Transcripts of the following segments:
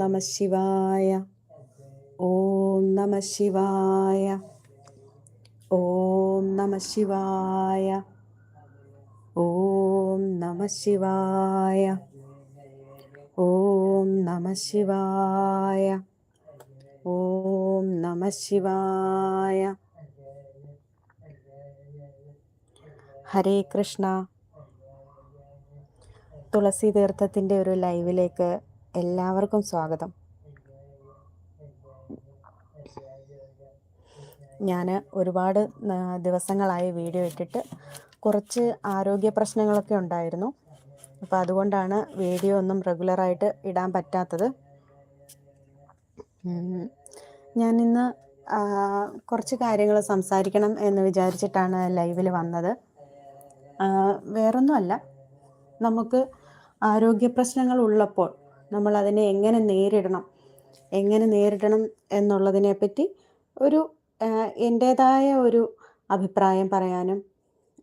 നമ ശിവായ. ഓം നമ ശിവായ. ഓം നമ ശിവായ. ഓം നമ ശിവായ. ഓം നമ ശിവായ. ഓം നമ ശിവായ. ഹരേ കൃഷ്ണ. തുളസി തീർത്ഥത്തിന്റെ ഒരു ലൈവിലേക്ക് എല്ലാവർക്കും സ്വാഗതം. ഞാൻ ഒരുപാട് ദിവസങ്ങളായി വീഡിയോ ഇട്ടിട്ട് കുറച്ച് ആരോഗ്യ പ്രശ്നങ്ങളൊക്കെ ഉണ്ടായിരുന്നു. അപ്പോൾ അതുകൊണ്ടാണ് വീഡിയോ ഒന്നും റെഗുലറായിട്ട് ഇടാൻ പറ്റാത്തത്. ഞാൻ ഞാനിന്ന് കുറച്ച് കാര്യങ്ങൾ സംസാരിക്കണം എന്ന് വിചാരിച്ചിട്ടാണ് ലൈവിൽ വന്നത്. വേറൊന്നുമല്ല. നമുക്ക് ആരോഗ്യ പ്രശ്നങ്ങൾ ഉള്ളപ്പോൾ നമ്മൾ അതിനെ എങ്ങനെ നേരിടണം? എങ്ങനെ നേരിടണം എന്നുള്ളതിനെ പറ്റി ഒരു എന്റേതായ ഒരു അഭിപ്രായം പറയാനും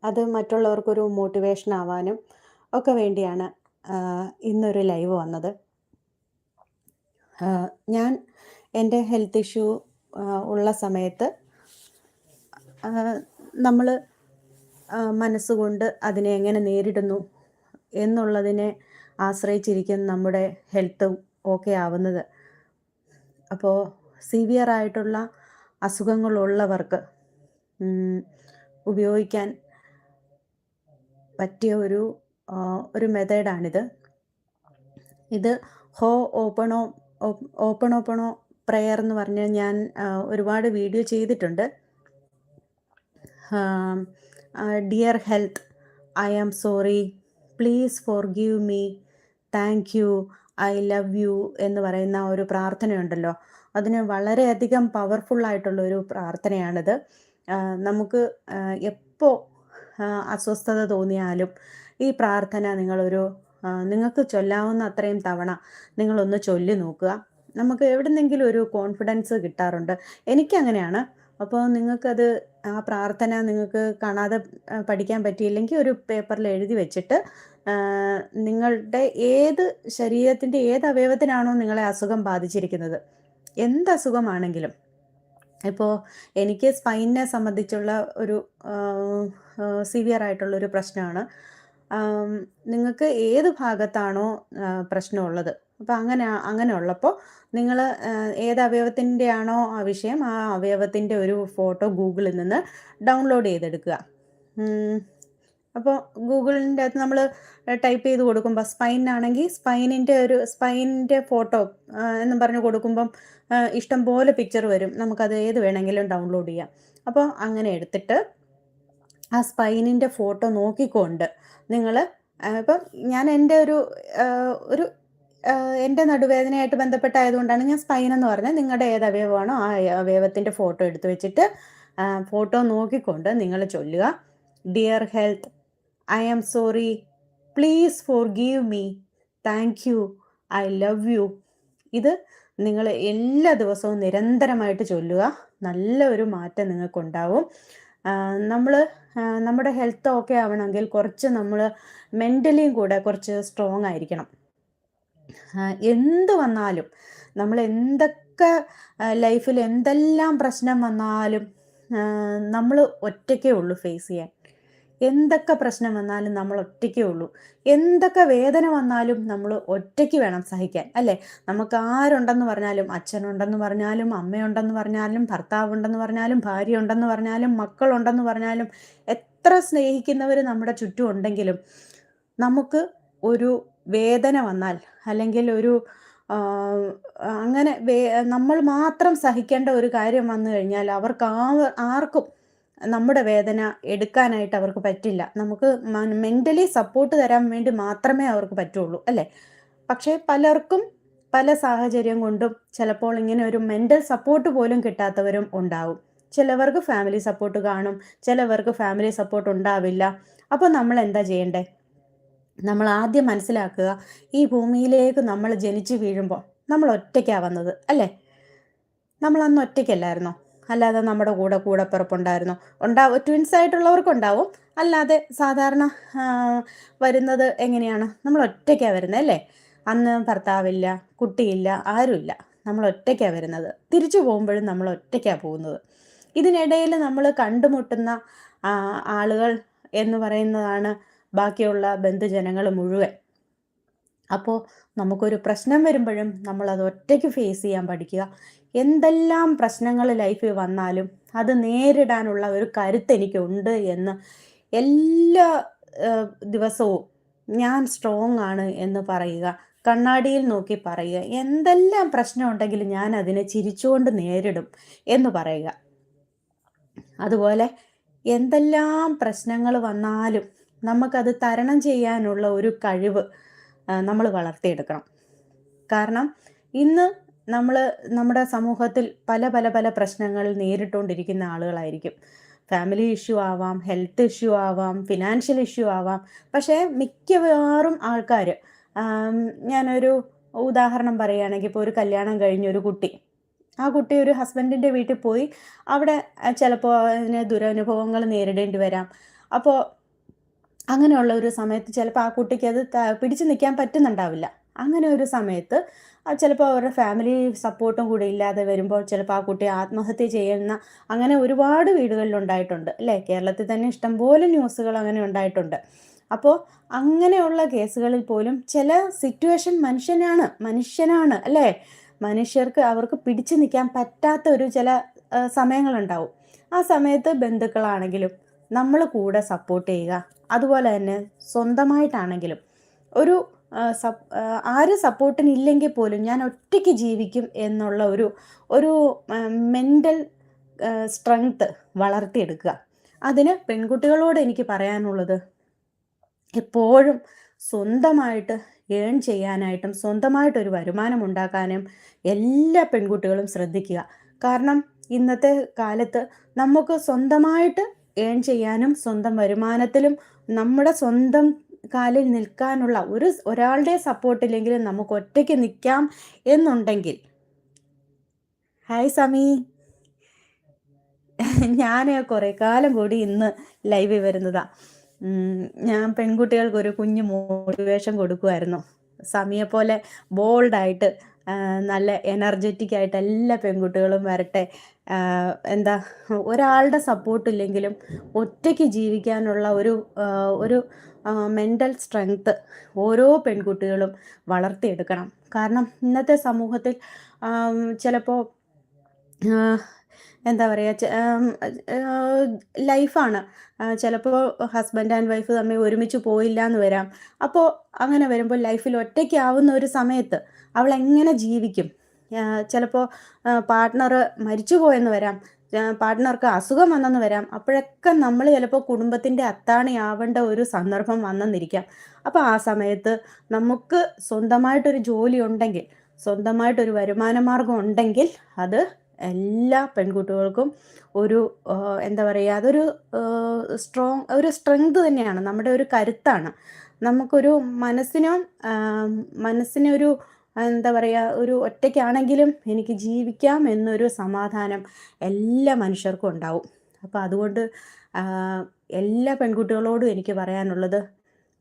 അത് മറ്റുള്ളവർക്കൊരു മോട്ടിവേഷൻ ആവാനും ഒക്കെ വേണ്ടിയാണ് ഇന്നൊരു ലൈവ് വന്നത്. ഞാൻ എന്റെ ഹെൽത്ത് ഇഷ്യൂ ഉള്ള സമയത്ത് നമ്മൾ മനസ്സുകൊണ്ട് അതിനെ എങ്ങനെ നേരിടുന്നു എന്നുള്ളതിനെ ആശ്രയിച്ചിരിക്കും നമ്മുടെ ഹെൽത്തും ഓക്കെ ആവുന്നത്. അപ്പോൾ സിവിയർ ആയിട്ടുള്ള അസുഖങ്ങളുള്ളവർക്ക് ഉപയോഗിക്കാൻ പറ്റിയ ഒരു ഒരു മെത്തേഡാണിത് ഇത് ഹോ ഓപ്പണോ ഓപ്പൺ ഓപ്പണോ പ്രെയർ എന്ന് പറഞ്ഞ് ഞാൻ ഒരുപാട് വീഡിയോ ചെയ്തിട്ടുണ്ട്. Dear health I am sorry please forgive me thank you I love you എന്ന് പറയുന്ന ഒരു പ്രാർത്ഥനയുണ്ടല്ലോ. അതിന് വളരെയധികം ആയിട്ടുള്ള ഒരു പ്രാർത്ഥനയാണിത്. നമുക്ക് എപ്പോൾ അസ്വസ്ഥത തോന്നിയാലും ഈ പ്രാർത്ഥന നിങ്ങളൊരു നിങ്ങൾക്ക് ചൊല്ലാവുന്ന അത്രയും തവണ നിങ്ങളൊന്ന് ചൊല്ലി നോക്കുക. നമുക്ക് എവിടെന്നെങ്കിലും ഒരു കോൺഫിഡൻസ് കിട്ടാറുണ്ട്. എനിക്കങ്ങനെയാണ്. അപ്പോൾ നിങ്ങൾക്കത് ആ പ്രാർത്ഥന നിങ്ങൾക്ക് കാണാതെ പഠിക്കാൻ പറ്റിയില്ലെങ്കിൽ ഒരു പേപ്പറിൽ എഴുതി വെച്ചിട്ട് നിങ്ങളുടെ ഏത് ശരീരത്തിന്റെ ഏത് അവയവത്തിനാണോ നിങ്ങളെ അസുഖം ബാധിച്ചിരിക്കുന്നത്? എന്ത് അസുഖമാണെങ്കിലും. ഇപ്പോൾ എനിക്ക് സ്പൈനിനെ സംബന്ധിച്ചുള്ള ഒരു സിവിയർ ആയിട്ടുള്ള ഒരു പ്രശ്നമാണ്. നിങ്ങൾക്ക് ഏത് ഭാഗത്താണോ പ്രശ്നമുള്ളത്? അപ്പോൾ അങ്ങനെ അങ്ങനെ ഉള്ളപ്പോൾ നിങ്ങൾ ഏത് അവയവത്തിന്റെ ആണോ ആ വിഷയം ആ അവയവത്തിന്റെ ഒരു ഫോട്ടോ ഗൂഗിളിൽ നിന്ന് ഡൗൺലോഡ് ചെയ്തെടുക്കുക. അപ്പോൾ ഗൂഗിളിന്റെ അകത്ത് നമ്മൾ ടൈപ്പ് ചെയ്ത് കൊടുക്കുമ്പോൾ സ്പൈൻ ആണെങ്കിൽ സ്പൈനിന്റെ ഒരു സ്പൈനിന്റെ ഫോട്ടോ എന്നും പറഞ്ഞ് കൊടുക്കുമ്പം ഇഷ്ടം പോലെ പിക്ചർ വരും. നമുക്കത് ഏത് വേണമെങ്കിലും ഡൗൺലോഡ് ചെയ്യാം. അപ്പോൾ അങ്ങനെ എടുത്തിട്ട് ആ സ്പൈനിന്റെ ഫോട്ടോ നോക്കിക്കൊണ്ട് നിങ്ങൾ ഇപ്പം ഞാൻ എന്റെ ഒരു ഒരു എന്റെ നടുവേദനയായിട്ട് ബന്ധപ്പെട്ടായതുകൊണ്ടാണ് ഞാൻ സ്പൈൻ എന്ന് പറഞ്ഞത്. നിങ്ങളുടെ ഏത് അവയവമാണോ ആ അവയവത്തിന്റെ ഫോട്ടോ എടുത്തു വെച്ചിട്ട് ഫോട്ടോ നോക്കിക്കൊണ്ട് നിങ്ങൾ ചൊല്ലുക. Dear health I am sorry please forgive me thank you I love you ഇത് നിങ്ങൾ എല്ലാ ദിവസവും നിരന്തരമായിട്ട് ചൊല്ലുക. നല്ലൊരു മാറ്റം നിങ്ങൾക്കുണ്ടാവും. നമ്മൾ നമ്മുടെ ഹെൽത്ത് ഓക്കെ ആവണമെങ്കിൽ കുറച്ച് നമ്മൾ മെന്റലിയും കൂടെ കുറച്ച് സ്ട്രോങ് ആയിരിക്കണം. എന്ത് വന്നാലും നമ്മൾ എന്തൊക്കെ ലൈഫിൽ എന്തെല്ലാം പ്രശ്നം വന്നാലും നമ്മൾ ഒറ്റയ്ക്കേ ഉള്ളൂ ഫേസ് ചെയ്യാൻ. എന്തൊക്കെ പ്രശ്നം വന്നാലും നമ്മൾ ഒറ്റയ്ക്കേ ഉള്ളൂ. എന്തൊക്കെ വേദന വന്നാലും നമ്മൾ ഒറ്റയ്ക്ക് വേണം സഹിക്കാൻ അല്ലേ? നമുക്ക് ആരുണ്ടെന്ന് പറഞ്ഞാലും അച്ഛനുണ്ടെന്ന് പറഞ്ഞാലും അമ്മയുണ്ടെന്ന് പറഞ്ഞാലും ഭർത്താവുണ്ടെന്ന് പറഞ്ഞാലും ഭാര്യ ഉണ്ടെന്ന് പറഞ്ഞാലും മക്കളുണ്ടെന്ന് പറഞ്ഞാലും എത്ര സ്നേഹിക്കുന്നവർ നമ്മുടെ ചുറ്റും ഉണ്ടെങ്കിലും നമുക്ക് ഒരു വേദന വന്നാൽ അല്ലെങ്കിൽ ഒരു അങ്ങനെ നമ്മൾ മാത്രം സഹിക്കേണ്ട ഒരു കാര്യം വന്നു കഴിഞ്ഞാൽ അവർക്ക് ആർക്കും നമ്മുടെ വേദന എടുക്കാനായിട്ട് അവർക്ക് പറ്റില്ല. നമുക്ക് മെന്റലി സപ്പോർട്ട് തരാൻ വേണ്ടി മാത്രമേ അവർക്ക് പറ്റുള്ളൂ അല്ലേ? പക്ഷേ പലർക്കും പല സാഹചര്യം കൊണ്ടും ചിലപ്പോൾ ഇങ്ങനെ ഒരു മെന്റൽ സപ്പോർട്ട് പോലും കിട്ടാത്തവരും ഉണ്ടാവും. ചിലവർക്ക് ഫാമിലി സപ്പോർട്ട് കാണും ചിലവർക്ക് ഫാമിലി സപ്പോർട്ട് ഉണ്ടാവില്ല. അപ്പോൾ നമ്മൾ എന്താ ചെയ്യണ്ടേ? നമ്മൾ ആദ്യം മനസ്സിലാക്കുക ഈ ഭൂമിയിലേക്ക് നമ്മൾ ജനിച്ചു വീഴുമ്പോൾ നമ്മൾ ഒറ്റയ്ക്കാണ് വന്നത് അല്ലേ? നമ്മൾ അന്ന് ഒറ്റയ്ക്കല്ലായിരുന്നോ? അല്ലാതെ നമ്മുടെ കൂടെ കൂടപ്പിറപ്പുണ്ടായിരുന്നു. ഉണ്ടാവും ട്വിൻസ് ആയിട്ടുള്ളവർക്കുണ്ടാവും. അല്ലാതെ സാധാരണ വരുന്നത് എങ്ങനെയാണ്? നമ്മൾ ഒറ്റയ്ക്കാണ് വരുന്നത് അല്ലേ? അന്ന് ഭർത്താവില്ല കുട്ടിയില്ല ആരുമില്ല. നമ്മൾ ഒറ്റയ്ക്കാണ് വരുന്നത്. തിരിച്ചു പോകുമ്പോഴും നമ്മൾ ഒറ്റയ്ക്കാണ് പോകുന്നത്. ഇതിനിടയിൽ നമ്മൾ കണ്ടുമുട്ടുന്ന ആളുകൾ എന്ന് പറയുന്നതാണ് ബാക്കിയുള്ള ബന്ധുജനങ്ങൾ മുഴുവൻ. അപ്പോൾ നമുക്കൊരു പ്രശ്നം വരുമ്പോഴും നമ്മൾ അത് ഒറ്റയ്ക്ക് ഫേസ് ചെയ്യാൻ പഠിക്കുക. എന്തെല്ലാം പ്രശ്നങ്ങൾ ലൈഫിൽ വന്നാലും അത് നേരിടാനുള്ള ഒരു കരുത്ത് എനിക്കുണ്ട് എന്ന് എല്ലാ ദിവസവും ഞാൻ സ്ട്രോങ് ആണ് എന്ന് പറയുക കണ്ണാടിയിൽ നോക്കി പറയുക എന്തെല്ലാം പ്രശ്നം ഉണ്ടെങ്കിലും ഞാൻ അതിനെ ചിരിച്ചുകൊണ്ട് നേരിടും എന്ന് പറയുക. അതുപോലെ എന്തെല്ലാം പ്രശ്നങ്ങൾ വന്നാലും നമുക്കത് തരണം ചെയ്യാനുള്ള ഒരു കഴിവ് നമ്മൾ വളർത്തിയെടുക്കണം. കാരണം ഇന്ന് നമ്മൾ നമ്മുടെ സമൂഹത്തിൽ പല പല പല പ്രശ്നങ്ങൾ നേരിട്ടുകൊണ്ടിരിക്കുന്ന ആളുകളായിരിക്കും. ഫാമിലി ഇഷ്യൂ ആവാം ഹെൽത്ത് ഇഷ്യൂ ആവാം ഫിനാൻഷ്യൽ ഇഷ്യൂ ആവാം. പക്ഷേ മിക്കവാറും ആൾക്കാർ ഞാനൊരു ഉദാഹരണം പറയുകയാണെങ്കിൽ ഇപ്പോൾ ഒരു കല്യാണം കഴിഞ്ഞ ഒരു കുട്ടി. ആ കുട്ടി ഒരു ഹസ്ബൻഡിന്റെ വീട്ടിൽ പോയി അവിടെ ചിലപ്പോൾ അതിന് ദുരനുഭവങ്ങൾ നേരിടേണ്ടി വരാം. അപ്പോൾ അങ്ങനെയുള്ള ഒരു സമയത്ത് ചിലപ്പോൾ ആ കുട്ടിക്ക് അത് പിടിച്ചു നിൽക്കാൻ പറ്റുന്നുണ്ടാവില്ല. അങ്ങനെ ഒരു സമയത്ത് ചിലപ്പോൾ അവരുടെ ഫാമിലി സപ്പോർട്ടും കൂടി ഇല്ലാതെ വരുമ്പോൾ ചിലപ്പോൾ ആ കുട്ടി ആത്മഹത്യ ചെയ്യുന്ന അങ്ങനെ ഒരുപാട് വീടുകളിൽ ഉണ്ടായിട്ടുണ്ട് അല്ലേ? കേരളത്തിൽ തന്നെ ഇഷ്ടംപോലെ ന്യൂസുകൾ അങ്ങനെ ഉണ്ടായിട്ടുണ്ട്. അപ്പോൾ അങ്ങനെയുള്ള കേസുകളിൽ പോലും ചില സിറ്റുവേഷൻ മനുഷ്യനാണ് മനുഷ്യനാണ് അല്ലേ? മനുഷ്യർക്ക് അവർക്ക് പിടിച്ചു നിൽക്കാൻ പറ്റാത്ത ഒരു ചില സമയങ്ങളുണ്ടാവും. ആ സമയത്ത് ബന്ധുക്കളാണെങ്കിലും നമ്മൾ കൂടെ സപ്പോർട്ട് ചെയ്യുക അതുപോലെ തന്നെ സ്വന്തമായിട്ടാണെങ്കിലും ഒരു ആര് സപ്പോർട്ടിനില്ലെങ്കിൽ പോലും ഞാൻ ഒറ്റയ്ക്ക് ജീവിക്കും എന്നുള്ള ഒരു ഒരു മെന്റൽ സ്ട്രെങ്ത്ത് വളർത്തിയെടുക്കുക. അതിന് പെൺകുട്ടികളോട് എനിക്ക് പറയാനുള്ളത് എപ്പോഴും സ്വന്തമായിട്ട് ഏൺ ചെയ്യാനായിട്ടും സ്വന്തമായിട്ടൊരു വരുമാനം ഉണ്ടാക്കാനും എല്ലാ പെൺകുട്ടികളും ശ്രദ്ധിക്കുക. കാരണം ഇന്നത്തെ കാലത്ത് നമുക്ക് സ്വന്തമായിട്ട് ഏൺ ചെയ്യാനും സ്വന്തം വരുമാനത്തിലും നമ്മുടെ സ്വന്തം കാലിൽ നിൽക്കാനുള്ള ഒരു ഒരാളുടെ സപ്പോർട്ടില്ലെങ്കിലും നമുക്ക് ഒറ്റയ്ക്ക് നിൽക്കാം എന്നുണ്ടെങ്കിൽ. ഹായ് സമി. ഞാൻ കുറേ കാലം കൂടി ഇന്ന് ലൈവ് വരുന്നതാ. ഞാൻ പെൺകുട്ടികൾക്ക് ഒരു കുഞ്ഞു മോട്ടിവേഷൻ കൊടുക്കുമായിരുന്നു സമിയെ പോലെ ബോൾഡായിട്ട് നല്ല എനർജറ്റിക് ആയിട്ട് എല്ലാ പെൺകുട്ടികളും വരട്ടെ. എന്താ ഒരാളുടെ സപ്പോർട്ട് ഇല്ലെങ്കിലും ഒറ്റയ്ക്ക് ജീവിക്കാനുള്ള ഒരു ഒരു മെന്റൽ സ്ട്രെങ്ത്ത് ഓരോ പെൺകുട്ടികളും വളർത്തിയെടുക്കണം. കാരണം ഇന്നത്തെ സമൂഹത്തിൽ ചിലപ്പോൾ എന്താ പറയുക ലൈഫാണ്. ചിലപ്പോൾ ഹസ്ബൻഡ് ആൻഡ് വൈഫ് തമ്മിൽ ഒരുമിച്ച് പോയില്ല എന്ന് വരാം. അപ്പോൾ അങ്ങനെ വരുമ്പോൾ ലൈഫിൽ ഒറ്റയ്ക്കാവുന്ന ഒരു സമയത്ത് അവൾ എങ്ങനെ ജീവിക്കും? ചിലപ്പോൾ പാർട്ട്ണർ മരിച്ചു പോയെന്ന് വരാം. പാർട്ട്ണർക്ക് അസുഖം വന്നെന്ന് വരാം. അപ്പോഴൊക്കെ നമ്മൾ ചിലപ്പോൾ കുടുംബത്തിന്റെ അത്താണിയാവേണ്ട ഒരു സന്ദർഭം വന്നെന്നിരിക്കാം. അപ്പോൾ ആ സമയത്ത് നമുക്ക് സ്വന്തമായിട്ടൊരു ജോലി ഉണ്ടെങ്കിൽ സ്വന്തമായിട്ടൊരു വരുമാന മാർഗം ഉണ്ടെങ്കിൽ അത് എല്ലാ പെൺകുട്ടികൾക്കും ഒരു എന്താ പറയുക അതൊരു സ്ട്രോങ് ഒരു സ്ട്രെങ്ത് തന്നെയാണ്. നമ്മുടെ ഒരു കരുത്താണ്. നമുക്കൊരു മനസ്സിനും മനസ്സിനൊരു എന്താ പറയുക ഒരു ഒറ്റയ്ക്കാണെങ്കിലും എനിക്ക് ജീവിക്കാം എന്നൊരു സമാധാനം എല്ലാ മനുഷ്യർക്കും ഉണ്ടാവും. അപ്പോൾ അതുകൊണ്ട് എല്ലാ പെൺകുട്ടികളോടും എനിക്ക് പറയാനുള്ളത്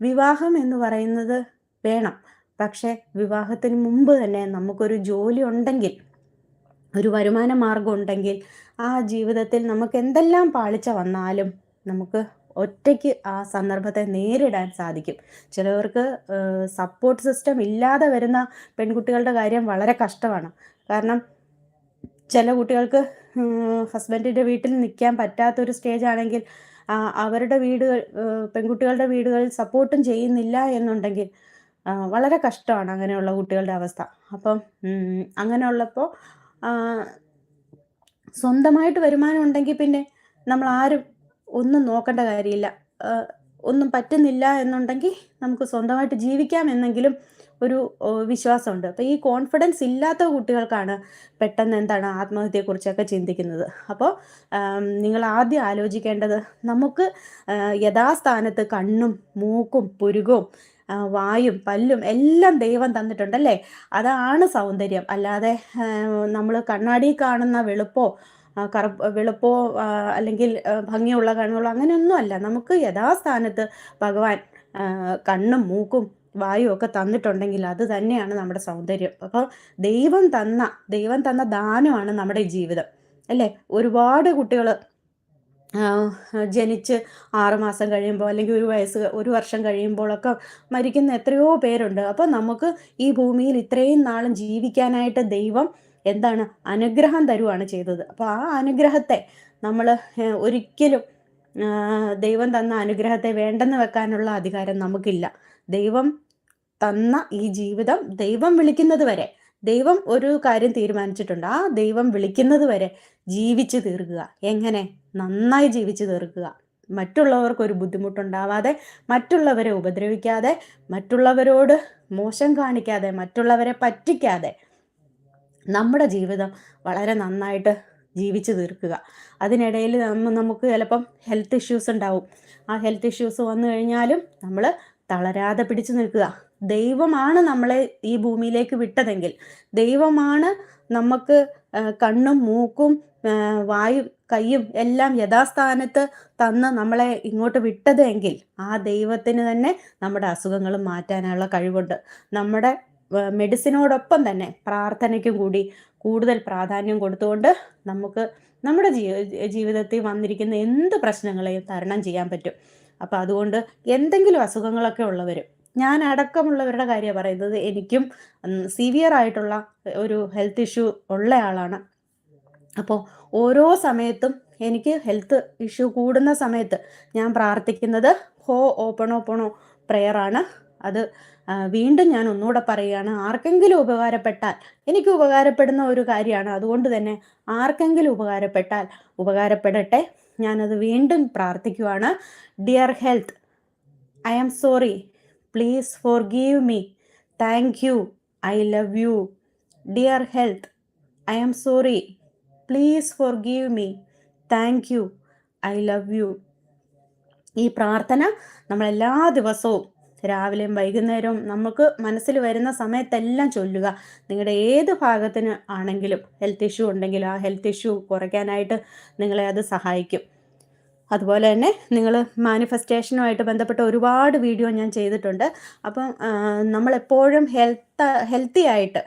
വിവാഹം എന്ന് പറയുന്നത് വേണം. പക്ഷേ വിവാഹത്തിന് മുമ്പ് തന്നെ നമുക്കൊരു ജോലി ഉണ്ടെങ്കിൽ ഒരു വരുമാന മാർഗം ഉണ്ടെങ്കിൽ ആ ജീവിതത്തിൽ നമുക്ക് എന്തെല്ലാം പാളിച്ച വന്നാലും നമുക്ക് ഒറ്റയ്ക്ക് ആ സന്ദർഭത്തെ നേരിടാൻ സാധിക്കും. ചിലവർക്ക് സപ്പോർട്ട് സിസ്റ്റം ഇല്ലാതെ വരുന്ന പെൺകുട്ടികളുടെ കാര്യം വളരെ കഷ്ടമാണ്. കാരണം ചില കുട്ടികൾക്ക് ഹസ്ബൻഡിന്റെ വീട്ടിൽ നിൽക്കാൻ പറ്റാത്തൊരു സ്റ്റേജ് ആണെങ്കിൽ അവരുടെ വീടുകൾ പെൺകുട്ടികളുടെ വീടുകളിൽ സപ്പോർട്ടും ചെയ്യുന്നില്ല എന്നുണ്ടെങ്കിൽ വളരെ കഷ്ടമാണ് അങ്ങനെയുള്ള കുട്ടികളുടെ അവസ്ഥ. അപ്പം അങ്ങനെയുള്ളപ്പോൾ സ്വന്തമായിട്ട് വരുമാനം ഉണ്ടെങ്കിൽ പിന്നെ നമ്മൾ ആരും ഒന്നും നോക്കേണ്ട കാര്യമില്ല. ഒന്നും പറ്റുന്നില്ല എന്നുണ്ടെങ്കിൽ നമുക്ക് സ്വന്തമായിട്ട് ജീവിക്കാം എന്നെങ്കിലും ഒരു വിശ്വാസമുണ്ട്. അപ്പോൾ ഈ കോൺഫിഡൻസ് ഇല്ലാത്ത കുട്ടികൾക്കാണ് പെട്ടെന്ന് എന്താണ് ആത്മഹത്യയെക്കുറിച്ചൊക്കെ ചിന്തിക്കുന്നത്. അപ്പോൾ നിങ്ങൾ ആദ്യം ആലോചിക്കേണ്ടത് നമുക്ക് യഥാസ്ഥാനത്ത് കണ്ണും മൂക്കും പുരുകവും വായും പല്ലും എല്ലാം ദൈവം തന്നിട്ടുണ്ടല്ലേ? അതാണ് സൗന്ദര്യം. അല്ലാതെ നമ്മൾ കണ്ണാടി കാണുന്ന വെളുപ്പോ കറ വെളുപ്പോ അല്ലെങ്കിൽ ഭംഗിയുള്ള കണ്ണുകളോ അങ്ങനെയൊന്നും അല്ല. നമുക്ക് യഥാസ്ഥാനത്ത് ഭഗവാൻ കണ്ണും മൂക്കും വായു ഒക്കെ തന്നിട്ടുണ്ടെങ്കിൽ അത് തന്നെയാണ് നമ്മുടെ സൗന്ദര്യം. അപ്പോൾ ദൈവം തന്ന ദൈവം തന്ന ദാനമാണ് നമ്മുടെ ജീവിതം. അല്ലേ? ഒരുപാട് കുട്ടികൾ ജനിച്ച് ആറുമാസം കഴിയുമ്പോൾ അല്ലെങ്കിൽ ഒരു വയസ്സ് ഒരു വർഷം കഴിയുമ്പോഴൊക്കെ മരിക്കുന്ന എത്രയോ പേരുണ്ട്. അപ്പോൾ നമുക്ക് ഈ ഭൂമിയിൽ ഇത്രയും നാളും ജീവിക്കാനായിട്ട് ദൈവം എന്താണ് അനുഗ്രഹം തരുവാണ് ചെയ്തത്. അപ്പോൾ ആ അനുഗ്രഹത്തെ നമ്മൾ ഒരിക്കലും ദൈവം തന്ന അനുഗ്രഹത്തെ വേണ്ടെന്ന് വെക്കാനുള്ള അധികാരം നമുക്കില്ല. ദൈവം തന്ന ഈ ജീവിതം ദൈവം വിളിക്കുന്നത് വരെ ദൈവം ഒരു കാര്യം തീരുമാനിച്ചിട്ടുണ്ട്. ആ ദൈവം വിളിക്കുന്നത് വരെ ജീവിച്ചു തീർക്കുക. എങ്ങനെ? നന്നായി ജീവിച്ചു തീർക്കുക. മറ്റുള്ളവർക്ക് ഒരു ബുദ്ധിമുട്ടുണ്ടാവാതെ മറ്റുള്ളവരെ ഉപദ്രവിക്കാതെ മറ്റുള്ളവരോട് മോശം കാണിക്കാതെ മറ്റുള്ളവരെ പറ്റിക്കാതെ നമ്മുടെ ജീവിതം വളരെ നന്നായിട്ട് ജീവിച്ചു തീർക്കുക. അതിനിടയിൽ നമുക്ക് ചിലപ്പം ഹെൽത്ത് ഇഷ്യൂസ് ഉണ്ടാവും. ആ ഹെൽത്ത് ഇഷ്യൂസ് വന്നു കഴിഞ്ഞാലും നമ്മൾ തളരാതെ പിടിച്ചു നിൽക്കുക. ദൈവമാണ് നമ്മളെ ഈ ഭൂമിയിലേക്ക് വിട്ടതെങ്കിൽ ദൈവമാണ് നമുക്ക് കണ്ണും മൂക്കും വായും കൈയും എല്ലാം യഥാസ്ഥാനത്ത് തന്ന് നമ്മളെ ഇങ്ങോട്ട് വിട്ടതെങ്കിൽ ആ ദൈവത്തിന് തന്നെ നമ്മുടെ അസുഖങ്ങൾ മാറ്റാനുള്ള കഴിവുണ്ട്. നമ്മുടെ മെഡിസിനോടൊപ്പം തന്നെ പ്രാർത്ഥനയ്ക്കും കൂടി കൂടുതൽ പ്രാധാന്യം കൊടുത്തുകൊണ്ട് നമുക്ക് നമ്മുടെ ജീവിതത്തിൽ വന്നിരിക്കുന്ന എന്ത് പ്രശ്നങ്ങളെയും തരണം ചെയ്യാൻ പറ്റും. അപ്പോൾ അതുകൊണ്ട് എന്തെങ്കിലും അസുഖങ്ങളൊക്കെ ഉള്ളവർ ഞാൻ അടക്കമുള്ളവരുടെ കാര്യമാണ് പറയുന്നത് എനിക്കും സിവിയർ ആയിട്ടുള്ള ഒരു ഹെൽത്ത് ഇഷ്യൂ ഉള്ള ആളാണ് അപ്പോൾ ഓരോ സമയത്തും എനിക്ക് ഹെൽത്ത് ഇഷ്യൂ കൂടുന്ന സമയത്ത് ഞാൻ പ്രാർത്ഥിക്കുന്നത് ഹോ ഓപ്പണോ ഓപ്പണോ പ്രെയറാണ് അത് വീണ്ടും ഞാൻ ഒന്നുകൂടെ പറയുകയാണ് ആർക്കെങ്കിലും ഉപകാരപ്പെട്ടാൽ എനിക്ക് ഉപകാരപ്പെടുന്ന ഒരു കാര്യമാണ്. അതുകൊണ്ട് തന്നെ ആർക്കെങ്കിലും ഉപകാരപ്പെട്ടാൽ ഉപകാരപ്പെടട്ടെ. ഞാനത് വീണ്ടും പ്രാർത്ഥിക്കുവാണ്. Dear health I am sorry please forgive me thank you I love you dear health I am sorry please forgive me thank you I love you ഈ പ്രാർത്ഥന നമ്മൾ എല്ലാ ദിവസവും രാവിലെയും വൈകുന്നേരവും നമുക്ക് മനസ്സിൽ വരുന്ന സമയത്തെല്ലാം ചൊല്ലുക. നിങ്ങളുടെ ഏത് ഭാഗത്തിന് ആണെങ്കിലും ഹെൽത്ത് ഇഷ്യൂ ഉണ്ടെങ്കിൽ ആ ഹെൽത്ത് ഇഷ്യൂ കുറയ്ക്കാനായിട്ട് നിങ്ങളെ അത് സഹായിക്കും. അതുപോലെ തന്നെ നിങ്ങൾ മാനിഫെസ്റ്റേഷനുമായിട്ട് ബന്ധപ്പെട്ട ഒരുപാട് വീഡിയോ ഞാൻ ചെയ്തിട്ടുണ്ട്. അപ്പം നമ്മളെപ്പോഴും ഹെൽത്ത് ഹെൽത്തി ആയിട്ട്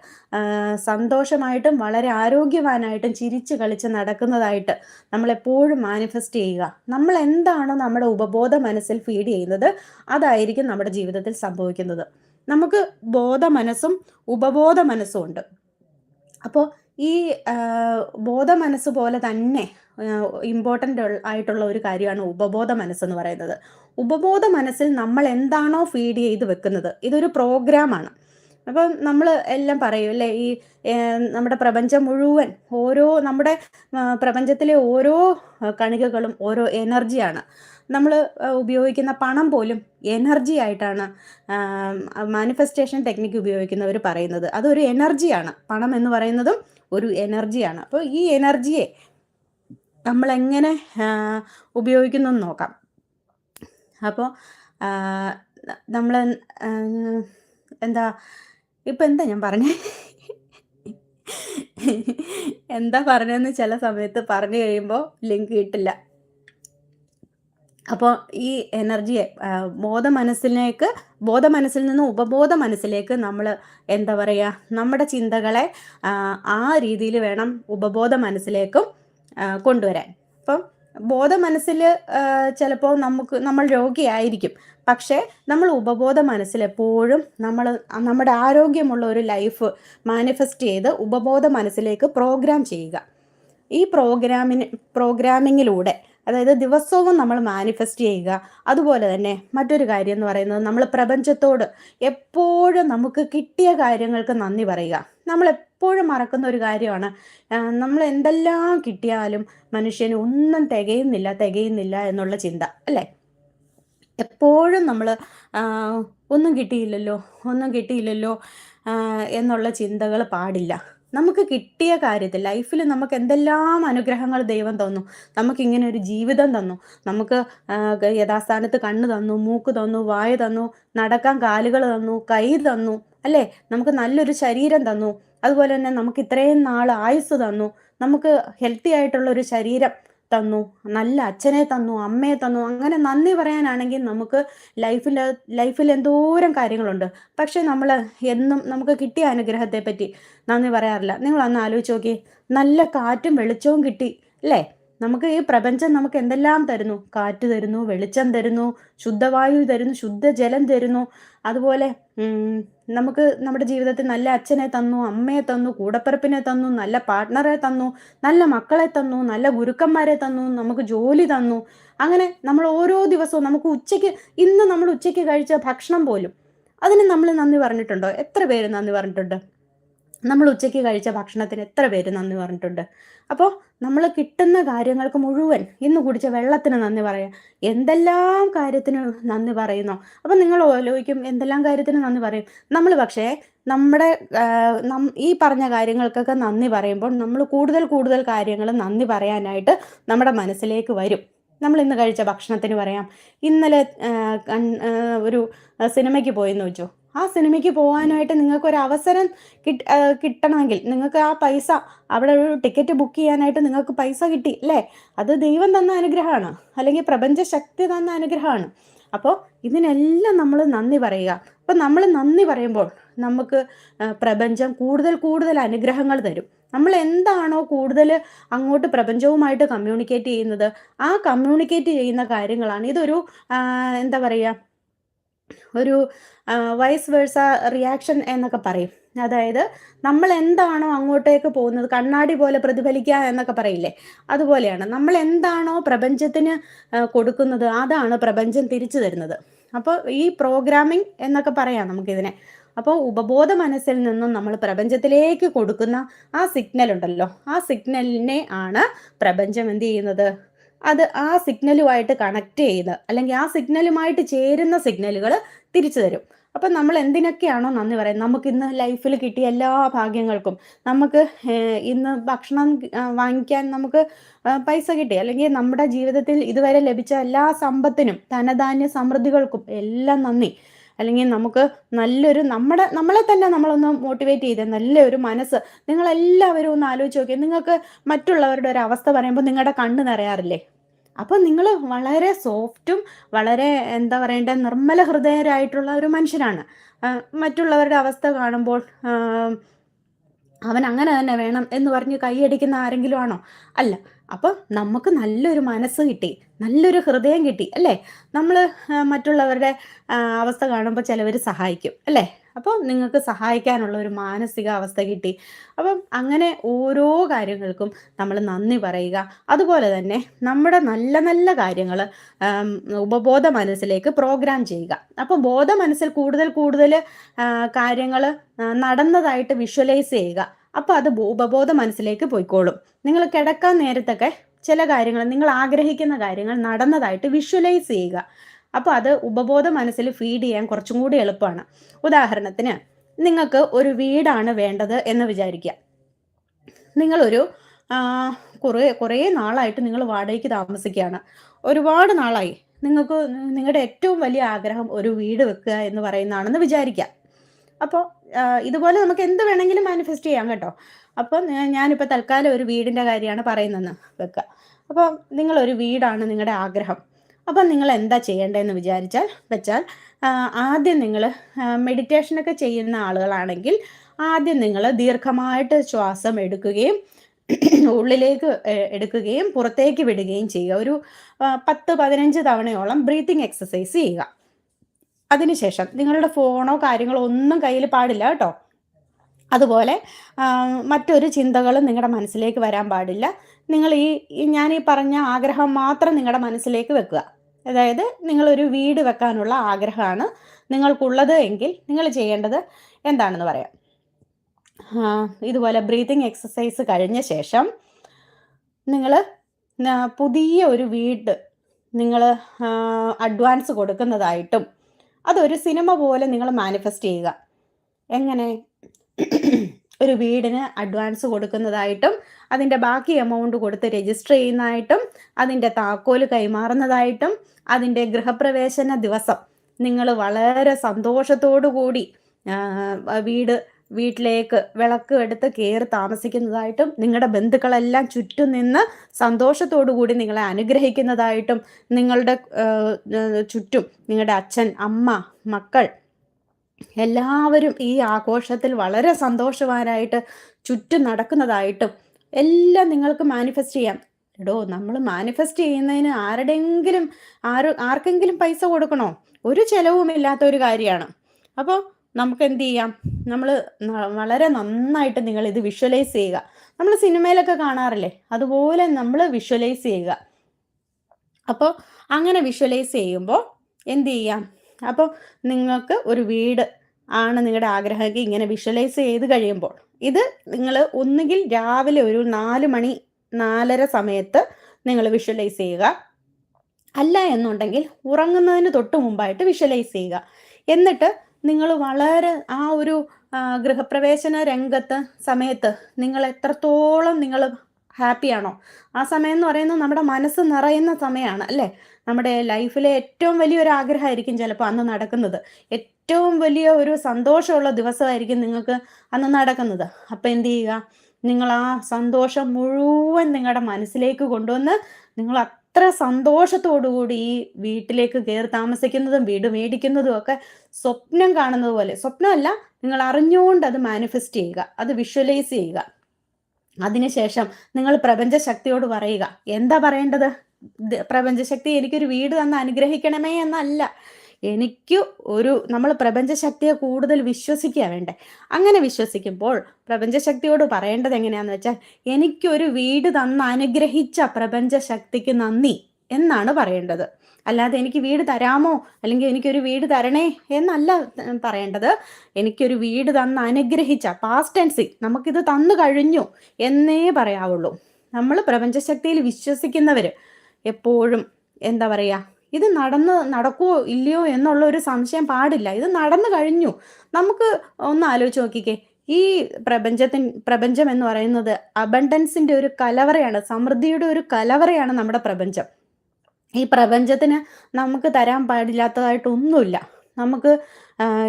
സന്തോഷമായിട്ടും വളരെ ആരോഗ്യവാനായിട്ടും ചിരിച്ചു കളിച്ച് നടക്കുന്നതായിട്ട് നമ്മളെപ്പോഴും മാനിഫെസ്റ്റ് ചെയ്യുക. നമ്മൾ എന്താണോ നമ്മുടെ ഉപബോധ മനസ്സിൽ ഫീഡ് ചെയ്യുന്നത് അതായിരിക്കും നമ്മുടെ ജീവിതത്തിൽ സംഭവിക്കുന്നത്. നമുക്ക് ബോധ മനസ്സും ഉപബോധ മനസ്സും ഉണ്ട്. അപ്പോൾ ഈ ബോധ മനസ്സ് പോലെ തന്നെ ഇമ്പോർട്ടന്റ് ആയിട്ടുള്ള ഒരു കാര്യമാണ് ഉപബോധ മനസ്സെന്ന് പറയുന്നത്. ഉപബോധ മനസ്സിൽ നമ്മൾ എന്താണോ ഫീഡ് ചെയ്ത് വെക്കുന്നത് ഇതൊരു പ്രോഗ്രാമാണ് അപ്പം നമ്മൾ എല്ലാം പറയും അല്ലേ? ഈ നമ്മുടെ പ്രപഞ്ചം മുഴുവൻ ഓരോ നമ്മുടെ പ്രപഞ്ചത്തിലെ ഓരോ കണികകളും ഓരോ എനർജിയാണ്. നമ്മൾ ഉപയോഗിക്കുന്ന പണം പോലും എനർജി ആയിട്ടാണ് മാനിഫെസ്റ്റേഷൻ ടെക്നിക്ക് ഉപയോഗിക്കുന്നവർ പറയുന്നത്. അതൊരു എനർജിയാണ്. പണം എന്ന് പറയുന്നതും ഒരു എനർജിയാണ്. അപ്പോൾ ഈ എനർജിയെ നമ്മൾ എങ്ങനെ ഉപയോഗിക്കുന്നു എന്ന് നോക്കാം. അപ്പോൾ നമ്മൾ എന്താ ഇപ്പം എന്താ ഞാൻ പറഞ്ഞേ? എന്താ പറഞ്ഞതെന്ന് ചില സമയത്ത് പറഞ്ഞു കഴിയുമ്പോൾ ലിങ്ക് കിട്ടില്ല. അപ്പോൾ ഈ എനർജിയെ ബോധ മനസ്സിലേക്ക് ബോധ മനസ്സിൽ നിന്ന് ഉപബോധ മനസ്സിലേക്ക് നമ്മൾ എന്താ പറയുക നമ്മുടെ ചിന്തകളെ ആ രീതിയിൽ വേണം ഉപബോധ മനസ്സിലേക്കും കൊണ്ടുവരാൻ. അപ്പം ബോധ മനസ്സിൽ ചിലപ്പോൾ നമുക്ക് നമ്മൾ രോഗിയായിരിക്കും. പക്ഷേ നമ്മൾ ഉപബോധ മനസ്സിൽ എപ്പോഴും നമ്മൾ നമ്മുടെ ആരോഗ്യമുള്ള ഒരു ലൈഫ് മാനിഫെസ്റ്റ് ചെയ്ത് ഉപബോധ മനസ്സിലേക്ക് പ്രോഗ്രാം ചെയ്യുക. ഈ പ്രോഗ്രാമിന് പ്രോഗ്രാമിങ്ങിലൂടെ അതായത് ദിവസവും നമ്മൾ മാനിഫെസ്റ്റ് ചെയ്യുക. അതുപോലെ തന്നെ മറ്റൊരു കാര്യം എന്ന് പറയുന്നത് നമ്മൾ പ്രപഞ്ചത്തോട് എപ്പോഴും നമുക്ക് കിട്ടിയ കാര്യങ്ങൾക്ക് നന്ദി പറയുക. നമ്മൾ എപ്പോഴും മറക്കുന്ന ഒരു കാര്യമാണ്. നമ്മൾ എന്തെല്ലാം കിട്ടിയാലും മനുഷ്യന് ഒന്നും തികയുന്നില്ല തികയുന്നില്ല എന്നുള്ള ചിന്ത അല്ലേ? എപ്പോഴും നമ്മൾ ഒന്നും കിട്ടിയില്ലല്ലോ ഒന്നും കിട്ടിയില്ലല്ലോ എന്നുള്ള ചിന്തകൾ പാടില്ല. നമുക്ക് കിട്ടിയ കാര്യത്തിൽ ലൈഫിൽ നമുക്ക് എന്തെല്ലാം അനുഗ്രഹങ്ങൾ ദൈവം തന്നു നമുക്ക് ഇങ്ങനെ ഒരു ജീവിതം തന്നു നമുക്ക് യഥാസ്ഥാനത്ത് കണ്ണ് തന്നു മൂക്ക് തന്നു വായ തന്നു നടക്കാൻ കാലുകൾ തന്നു കൈ തന്നു അല്ലേ? നമുക്ക് നല്ലൊരു ശരീരം തന്നു അതുപോലെ തന്നെ നമുക്ക് ഇത്രയും നാൾ ആയുസ് തന്നു. നമുക്ക് ഹെൽത്തി ആയിട്ടുള്ള ഒരു ശരീരം തന്നു. നല്ല അച്ഛനെ തന്നു അമ്മയെ തന്നു. അങ്ങനെ നന്ദി പറയാനാണെങ്കിൽ നമുക്ക് ലൈഫിൽ ലൈഫിൽ എന്തോരം കാര്യങ്ങളുണ്ട്. പക്ഷെ നമ്മൾ എന്നും നമുക്ക് കിട്ടിയ അനുഗ്രഹത്തെ പറ്റി നന്ദി പറയാറില്ല. നിങ്ങളൊന്ന് ആലോചിച്ച് നോക്കി. നല്ല കാറ്റും വെളിച്ചവും കിട്ടി അല്ലേ? നമുക്ക് ഈ പ്രപഞ്ചം നമുക്ക് എന്തെല്ലാം തരുന്നു? കാറ്റ് തരുന്നു വെളിച്ചം തരുന്നു ശുദ്ധവായു തരുന്നു ശുദ്ധജലം തരുന്നു. അതുപോലെ നമുക്ക് നമ്മുടെ ജീവിതത്തിൽ നല്ല അച്ഛനെ തന്നു അമ്മയെ തന്നു കൂടപ്പിറപ്പിനെ തന്നു നല്ല പാർട്ട്ണറെ തന്നു നല്ല മക്കളെ തന്നു നല്ല ഗുരുക്കന്മാരെ തന്നു നമുക്ക് ജോലി തന്നു. അങ്ങനെ നമ്മൾ ഓരോ ദിവസവും നമുക്ക് ഉച്ചയ്ക്ക് ഇന്ന് നമ്മൾ ഉച്ചയ്ക്ക് കഴിച്ച ഭക്ഷണം പോലും. അതിന് നമ്മൾ നന്ദി പറഞ്ഞിട്ടുണ്ടോ? എത്ര പേര് നന്ദി പറഞ്ഞിട്ടുണ്ട്? നമ്മൾ ഉച്ചയ്ക്ക് കഴിച്ച ഭക്ഷണത്തിന് എത്ര പേര് നന്ദി പറഞ്ഞിട്ടുണ്ട്? അപ്പോൾ നമ്മൾ കിട്ടുന്ന കാര്യങ്ങൾക്ക് മുഴുവൻ ഇന്ന് കുടിച്ച വെള്ളത്തിന് നന്ദി പറയാം. എന്തെല്ലാം കാര്യത്തിന് നന്ദി പറയുന്നു? അപ്പം നിങ്ങൾ ആലോചിക്കും എന്തെല്ലാം കാര്യത്തിന് നന്ദി പറയും. നമ്മൾ പക്ഷേ നമ്മുടെ ഈ പറഞ്ഞ കാര്യങ്ങൾക്കൊക്കെ നന്ദി പറയുമ്പോൾ നമ്മൾ കൂടുതൽ കൂടുതൽ കാര്യങ്ങൾ നന്ദി പറയാനായിട്ട് നമ്മുടെ മനസ്സിലേക്ക് വരും. നമ്മൾ ഇന്ന് കഴിച്ച ഭക്ഷണത്തിന് പറയാം. ഇന്നലെ ഒരു സിനിമയ്ക്ക് പോയെന്ന് വെച്ചോ? ആ സിനിമയ്ക്ക് പോകാനായിട്ട് നിങ്ങൾക്ക് ഒരു അവസരം കിട്ടണമെങ്കിൽ നിങ്ങൾക്ക് ആ പൈസ അവിടെ ഒരു ടിക്കറ്റ് ബുക്ക് ചെയ്യാനായിട്ട് നിങ്ങൾക്ക് പൈസ കിട്ടി അല്ലേ? അത് ദൈവം തന്ന അനുഗ്രഹമാണ്. അല്ലെങ്കിൽ പ്രപഞ്ച ശക്തി തന്ന അനുഗ്രഹമാണ്. അപ്പോൾ ഇതിനെല്ലാം നമ്മൾ നന്ദി പറയുക. അപ്പോൾ നമ്മൾ നന്ദി പറയുമ്പോൾ നമുക്ക് പ്രപഞ്ചം കൂടുതൽ കൂടുതൽ അനുഗ്രഹങ്ങൾ തരും. നമ്മൾ എന്താണോ കൂടുതൽ അങ്ങോട്ട് പ്രപഞ്ചവുമായിട്ട് കമ്മ്യൂണിക്കേറ്റ് ചെയ്യുന്നത് ആ കമ്മ്യൂണിക്കേറ്റ് ചെയ്യുന്ന കാര്യങ്ങളാണ്. ഇതൊരു എന്താ പറയുക ഒരു വൈസ് വേഴ്സ റിയാക്ഷൻ എന്നൊക്കെ പറയും. അതായത് നമ്മൾ എന്താണോ അങ്ങോട്ടേക്ക് പോകുന്നത് കണ്ണാടി പോലെ പ്രതിഫലിക്കുക എന്നൊക്കെ പറയില്ലേ? അതുപോലെയാണ് നമ്മൾ എന്താണോ പ്രപഞ്ചത്തിന് കൊടുക്കുന്നത് അതാണ് പ്രപഞ്ചം തിരിച്ചു തരുന്നത്. അപ്പോൾ ഈ പ്രോഗ്രാമിംഗ് എന്നൊക്കെ പറയാം നമുക്കിതിനെ. അപ്പോൾ ഉപബോധ മനസ്സിൽ നിന്നും നമ്മൾ പ്രപഞ്ചത്തിലേക്ക് കൊടുക്കുന്ന ആ സിഗ്നൽ ഉണ്ടല്ലോ. ആ സിഗ്നലിനെ ആണ് പ്രപഞ്ചം എന്ത് ചെയ്യുന്നത്? അത് ആ സിഗ്നലുമായിട്ട് കണക്ട് ചെയ്ത് അല്ലെങ്കിൽ ആ സിഗ്നലുമായിട്ട് ചേരുന്ന സിഗ്നലുകൾ തിരിച്ചു തരും. അപ്പം നമ്മൾ എന്തിനൊക്കെയാണോ നന്ദി പറയുന്നത്? നമുക്ക് ഇന്ന് ലൈഫിൽ കിട്ടിയ എല്ലാ ഭാഗ്യങ്ങൾക്കും നമുക്ക് ഇന്ന് ഭക്ഷണം വാങ്ങിക്കാൻ നമുക്ക് പൈസ കിട്ടി. അല്ലെങ്കിൽ നമ്മുടെ ജീവിതത്തിൽ ഇതുവരെ ലഭിച്ച എല്ലാ സമ്പത്തിനും ധനധാന്യ സമൃദ്ധികൾക്കും എല്ലാം നന്ദി. അല്ലെങ്കിൽ നമുക്ക് നല്ലൊരു നമ്മുടെ നമ്മളെ തന്നെ നമ്മളൊന്ന് മോട്ടിവേറ്റ് ചെയ്ത്. നല്ലൊരു മനസ്സ്. നിങ്ങളെല്ലാവരും ഒന്ന് ആലോചിച്ച് നോക്കിയാൽ നിങ്ങൾക്ക് മറ്റുള്ളവരുടെ ഒരു അവസ്ഥ പറയുമ്പോൾ നിങ്ങളുടെ കണ്ണ് നിറയാറില്ലേ? അപ്പോൾ നിങ്ങൾ വളരെ സോഫ്റ്റും വളരെ എന്താ പറയേണ്ട നിർമ്മല ഹൃദയരായിട്ടുള്ള ഒരു മനുഷ്യനാണ് മറ്റുള്ളവരുടെ അവസ്ഥ കാണുമ്പോൾ അവൻ അങ്ങനെ തന്നെ വേണം എന്ന് പറഞ്ഞ് കൈയടിക്കുന്ന ആരെങ്കിലും ആണോ? അല്ല. അപ്പം നമുക്ക് നല്ലൊരു മനസ്സ് കിട്ടി നല്ലൊരു ഹൃദയം കിട്ടി അല്ലേ? നമ്മൾ മറ്റുള്ളവരുടെ അവസ്ഥ കാണുമ്പോൾ ചിലവർ സഹായിക്കും അല്ലേ? അപ്പോൾ നിങ്ങൾക്ക് സഹായിക്കാനുള്ള ഒരു മാനസിക അവസ്ഥ കിട്ടി. അപ്പം അങ്ങനെ ഓരോ കാര്യങ്ങൾക്കും നമ്മൾ നന്ദി പറയുക. അതുപോലെ തന്നെ നമ്മുടെ നല്ല നല്ല കാര്യങ്ങൾ ഉപബോധ മനസ്സിലേക്ക് പ്രോഗ്രാം ചെയ്യുക. അപ്പോൾ ബോധ മനസ്സിൽ കൂടുതൽ കൂടുതൽ കാര്യങ്ങൾ നടന്നതായിട്ട് വിഷ്വലൈസ് ചെയ്യുക. അപ്പോൾ അത് ഉപബോധ മനസ്സിലേക്ക് പോയിക്കോളും. നിങ്ങൾ കിടക്കാൻ നേരത്തൊക്കെ ചില കാര്യങ്ങൾ നിങ്ങൾ ആഗ്രഹിക്കുന്ന കാര്യങ്ങൾ നടന്നതായിട്ട് വിഷ്വലൈസ് ചെയ്യുക. അപ്പോൾ അത് ഉപബോധ മനസ്സിൽ ഫീഡ് ചെയ്യാൻ കുറച്ചും കൂടി എളുപ്പമാണ്. ഉദാഹരണത്തിന് നിങ്ങൾക്ക് ഒരു വീടാണ് വേണ്ടത് എന്ന് വിചാരിക്കുക. നിങ്ങളൊരു കുറേ കുറേ നാളായിട്ട് നിങ്ങൾ വാടകയ്ക്ക് താമസിക്കുകയാണ്. ഒരുപാട് നാളായി. നിങ്ങൾക്ക് നിങ്ങളുടെ ഏറ്റവും വലിയ ആഗ്രഹം ഒരു വീട് വെക്കുക എന്ന് പറയുന്നതാണെന്ന് വിചാരിക്കാം അപ്പോൾ ഇതുപോലെ നമുക്ക് എന്ത് വേണമെങ്കിലും മാനിഫെസ്റ്റ് ചെയ്യാം കേട്ടോ. അപ്പം ഞാനിപ്പോൾ തൽക്കാലം ഒരു വീടിന്റെ കാര്യമാണ് പറയുന്നതെന്ന് വെക്കുക അപ്പോൾ നിങ്ങളൊരു വീടാണ് നിങ്ങളുടെ ആഗ്രഹം. അപ്പം നിങ്ങൾ എന്താ ചെയ്യേണ്ടതെന്ന് വിചാരിച്ചാൽ വെച്ചാൽ ആദ്യം നിങ്ങൾ മെഡിറ്റേഷനൊക്കെ ചെയ്യുന്ന ആളുകളാണെങ്കിൽ ആദ്യം നിങ്ങൾ ദീർഘമായിട്ട് ശ്വാസം എടുക്കുകയും ഉള്ളിലേക്ക് എടുക്കുകയും പുറത്തേക്ക് വിടുകയും ചെയ്യുക. ഒരു പത്ത് പതിനഞ്ച് തവണയോളം ബ്രീത്തിങ് എക്സസൈസ് ചെയ്യുക. അതിനുശേഷം നിങ്ങളുടെ ഫോണോ കാര്യങ്ങളോ ഒന്നും കയ്യിൽ പാടില്ല കേട്ടോ. അതുപോലെ മറ്റൊരു ചിന്തകളും നിങ്ങളുടെ മനസ്സിലേക്ക് വരാൻ പാടില്ല. നിങ്ങൾ ഈ ഞാൻ ഈ പറഞ്ഞ ആഗ്രഹം മാത്രം നിങ്ങളുടെ മനസ്സിലേക്ക് വെക്കുക. അതായത് നിങ്ങളൊരു വീട് വെക്കാനുള്ള ആഗ്രഹമാണ്. നിങ്ങൾക്കുള്ളത് എങ്കിൽ നിങ്ങൾ ചെയ്യേണ്ടത് എന്താണെന്ന് പറയാം. ഇതുപോലെ ബ്രീതിങ് എക്സസൈസ് കഴിഞ്ഞ ശേഷം നിങ്ങൾ പുതിയ ഒരു വീട് നിങ്ങൾ അഡ്വാൻസ് കൊടുക്കുന്നതായിട്ടും അതൊരു സിനിമ പോലെ നിങ്ങൾ മാനിഫെസ്റ്റ് ചെയ്യുക. എങ്ങനെ? ഒരു വീടിന് അഡ്വാൻസ് കൊടുക്കുന്നതായിട്ടും അതിന്റെ ബാക്കി എമൗണ്ട് കൊടുത്ത് രജിസ്റ്റർ ചെയ്യുന്നതായിട്ടും അതിന്റെ താക്കോൽ കൈമാറുന്നതായിട്ടും അതിന്റെ ഗൃഹപ്രവേശന ദിവസം. നിങ്ങൾ വളരെ സന്തോഷത്തോടു കൂടി വീട് വീട്ടിലേക്ക് വിളക്ക് എടുത്ത് കയറി താമസിക്കുന്നതായിട്ടും നിങ്ങളുടെ ബന്ധുക്കളെല്ലാം ചുറ്റും നിന്ന് സന്തോഷത്തോടു കൂടി നിങ്ങളെ അനുഗ്രഹിക്കുന്നതായിട്ടും നിങ്ങളുടെ ചുറ്റും നിങ്ങളുടെ അച്ഛൻ അമ്മ മക്കൾ എല്ലാവരും ഈ ആഘോഷത്തിൽ വളരെ സന്തോഷവാനായിട്ട് ചുറ്റും നടക്കുന്നതായിട്ടും എല്ലാം നിങ്ങൾക്ക് മാനിഫെസ്റ്റ് ചെയ്യാം. എടോ നമ്മൾ മാനിഫെസ്റ്റ് ചെയ്യുന്നതിന് ആരുടെയെങ്കിലും ആര് ആർക്കെങ്കിലും പൈസ കൊടുക്കണോ? ഒരു ചെലവും ഇല്ലാത്ത ഒരു കാര്യമാണ്. അപ്പോൾ നമുക്ക് എന്ത് ചെയ്യാം? നമ്മൾ വളരെ നന്നായിട്ട് നിങ്ങൾ ഇത് വിഷ്വലൈസ് ചെയ്യുക. നമ്മൾ സിനിമയിലൊക്കെ കാണാറില്ലേ? അതുപോലെ നമ്മൾ വിഷ്വലൈസ് ചെയ്യുക. അപ്പോൾ അങ്ങനെ വിഷ്വലൈസ് ചെയ്യുമ്പോൾ എന്ത് ചെയ്യാം? അപ്പോൾ നിങ്ങൾക്ക് ഒരു വീട് ആണ് നിങ്ങളുടെ ആഗ്രഹമെങ്കിൽ ഇങ്ങനെ വിഷ്വലൈസ് ചെയ്ത് കഴിയുമ്പോൾ. ഇത് നിങ്ങൾ ഒന്നുകിൽ രാവിലെ ഒരു നാല് മണി നാലര സമയത്ത് നിങ്ങൾ വിഷ്വലൈസ് ചെയ്യുക. അല്ല എന്നുണ്ടെങ്കിൽ ഉറങ്ങുന്നതിന് തൊട്ട് മുമ്പായിട്ട് വിഷ്വലൈസ് ചെയ്യുക. എന്നിട്ട് നിങ്ങൾ വളരെ ആ ഒരു ഗൃഹപ്രവേശന രംഗത്ത് സമയത്ത് നിങ്ങൾ എത്രത്തോളം നിങ്ങൾ ഹാപ്പിയാണോ ആ സമയം എന്ന് പറയുന്നത് നമ്മുടെ മനസ്സ് നിറയുന്ന സമയമാണ് അല്ലേ? നമ്മുടെ ലൈഫിലെ ഏറ്റവും വലിയൊരു ആഗ്രഹമായിരിക്കും ചിലപ്പോൾ അന്ന് നടക്കുന്നത്. ഏറ്റവും വലിയ ഒരു സന്തോഷമുള്ള ദിവസമായിരിക്കും നിങ്ങൾക്ക് അന്ന് നടക്കുന്നത്. അപ്പം എന്ത് ചെയ്യുക? നിങ്ങൾ ആ സന്തോഷം മുഴുവൻ നിങ്ങളുടെ മനസ്സിലേക്ക് കൊണ്ടുവന്ന് നിങ്ങൾ അത്ര സന്തോഷത്തോടുകൂടി ഈ വീട്ടിലേക്ക് കയറി താമസിക്കുന്നതും വീട് മേടിക്കുന്നതും ഒക്കെ സ്വപ്നം കാണുന്നത് പോലെ. സ്വപ്നമല്ല നിങ്ങൾ അറിഞ്ഞുകൊണ്ട് അത് മാനിഫെസ്റ്റ് ചെയ്യുക. അത് വിഷ്വലൈസ് ചെയ്യുക. അതിനുശേഷം നിങ്ങൾ പ്രപഞ്ച ശക്തിയോട് പറയുക. എന്താ പറയേണ്ടത്? പ്രപഞ്ചശക്തി എനിക്കൊരു വീട് തന്ന് അനുഗ്രഹിക്കണമേ എന്നല്ല. എനിക്ക് ഒരു നമ്മൾ പ്രപഞ്ചശക്തിയെ കൂടുതൽ വിശ്വസിക്കുക വേണ്ടേ. അങ്ങനെ വിശ്വസിക്കുമ്പോൾ പ്രപഞ്ചശക്തിയോട് പറയേണ്ടത് എങ്ങനെയാന്ന് വെച്ചാൽ എനിക്കൊരു വീട് തന്ന് അനുഗ്രഹിച്ച പ്രപഞ്ചശക്തിക്ക് നന്ദി എന്നാണ് പറയേണ്ടത്. അല്ലാതെ എനിക്ക് വീട് തരാമോ? അല്ലെങ്കിൽ എനിക്കൊരു വീട് തരണേ എന്നല്ല പറയേണ്ടത്. എനിക്കൊരു വീട് തന്ന് അനുഗ്രഹിച്ച പാസ്റ്റ് ടെൻസി നമുക്കിത് തന്നു കഴിഞ്ഞു എന്നേ പറയാവുള്ളൂ. നമ്മൾ പ്രപഞ്ചശക്തിയിൽ വിശ്വസിക്കുന്നവർ എപ്പോഴും എന്താ പറയുക ഇത് നടന്ന് നടക്കുമോ ഇല്ലയോ എന്നുള്ള ഒരു സംശയം പാടില്ല. ഇത് നടന്നു കഴിഞ്ഞു. നമുക്ക് ഒന്ന് ആലോചിച്ച് നോക്കിക്കേ. ഈ പ്രപഞ്ചത്തിൻ പ്രപഞ്ചം എന്ന് പറയുന്നത് അബണ്ടൻസിന്റെ ഒരു കലവറയാണ് സമൃദ്ധിയുടെ ഒരു കലവറയാണ് നമ്മുടെ പ്രപഞ്ചം. ഈ പ്രപഞ്ചത്തിന് നമുക്ക് തരാൻ പാടില്ലാത്തതായിട്ടൊന്നുമില്ല. നമുക്ക്